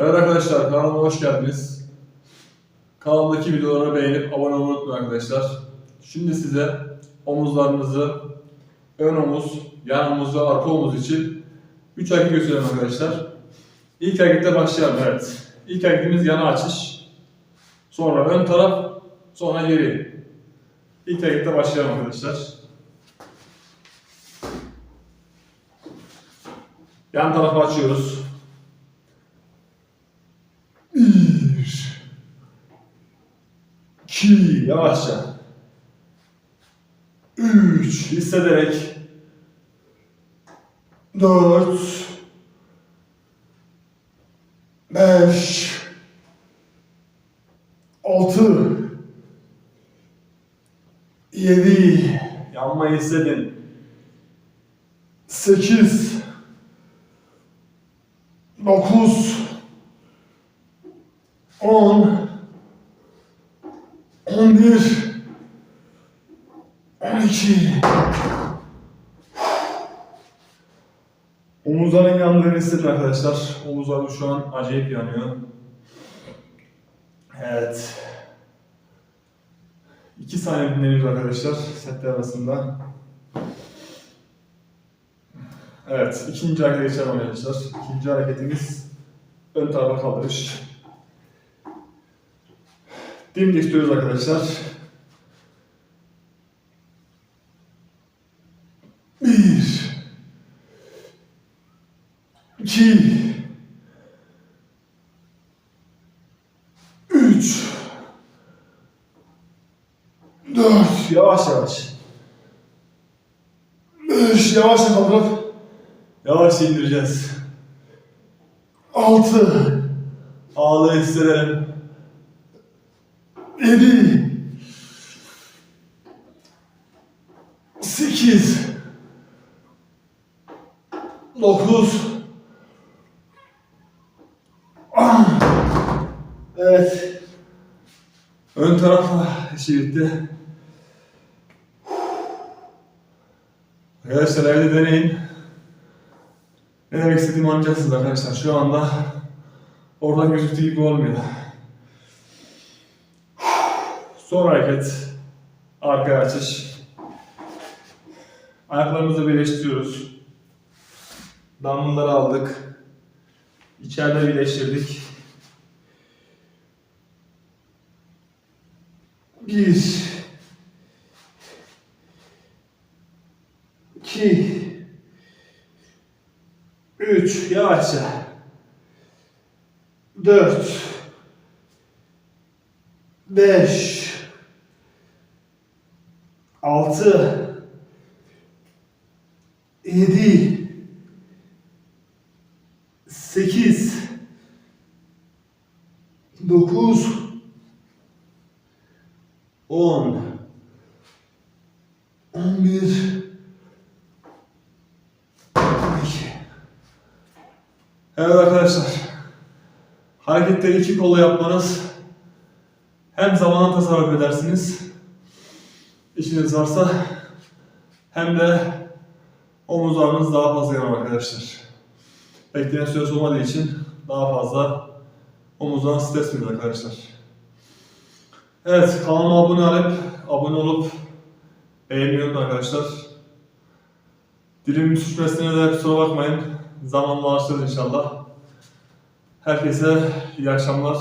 Evet arkadaşlar kanalıma hoş geldiniz. Kanalımdaki videoları beğenip abone olmayı unutmayın arkadaşlar. Şimdi size omuzlarınızı ön omuz, yan omuz ve arka omuz için 3 hareket göstereyim arkadaşlar. İlk hareketle başlayalım evet. İlk hareketimiz yana açış. Sonra ön taraf, sonra geri. İlk hareketle başlayalım arkadaşlar. Yan tarafa açıyoruz. Bir. İki. Yavaşça. Üç. Hissederek. Dört. Beş. Altı. Yedi. Yanmayı hissedin. Sekiz. Dokuz. On. On bir. On iki. Omuzların yandığını hissedin arkadaşlar. Omuzlarım şu an acayip yanıyor. Evet. İki saniye dinleniyoruz arkadaşlar setler arasında. Evet, ikinci geçelim arkadaşlar. İkinci hareketimiz ön tarafa kaldırış. Dimdik tutuyoruz arkadaşlar. Bir. İki. Üç. Dört. Yavaş yavaş. Beş. Yavaş kaldırıp yavaş indireceğiz. Altı. Ağlayı hissedelim. Yedi. Sekiz. Dokuz. Ah. Evet. Ön tarafla işi. Arkadaşlar evde deneyin. Ne demek istediğimi anlayacaksınız arkadaşlar. Şu anda oradan gözüktüğü gibi olmuyor. Son hareket. Arkaya açış. Ayaklarımızı birleştiriyoruz. Dumbbellları aldık. İçeride birleştirdik. Bir. İki. Üç. Yavaşça. Dört. Beş. Altı. Yedi. Sekiz. Dokuz. On. On bir. On iki. Evet arkadaşlar. Hareketleri iki kolla yapmanız hem zamana tasarruf edersiniz işiniz varsa hem de omuzlarınız daha fazla yanar arkadaşlar. Beklenen süresi olmadığı için daha fazla omuzdan stres verir arkadaşlar. Evet kanalıma abone olup abone olup beğenmeyi unutmayın arkadaşlar. Dilimin sürçmesine de kusura bakmayın. Zamanla alıştırır inşallah. Herkese iyi akşamlar.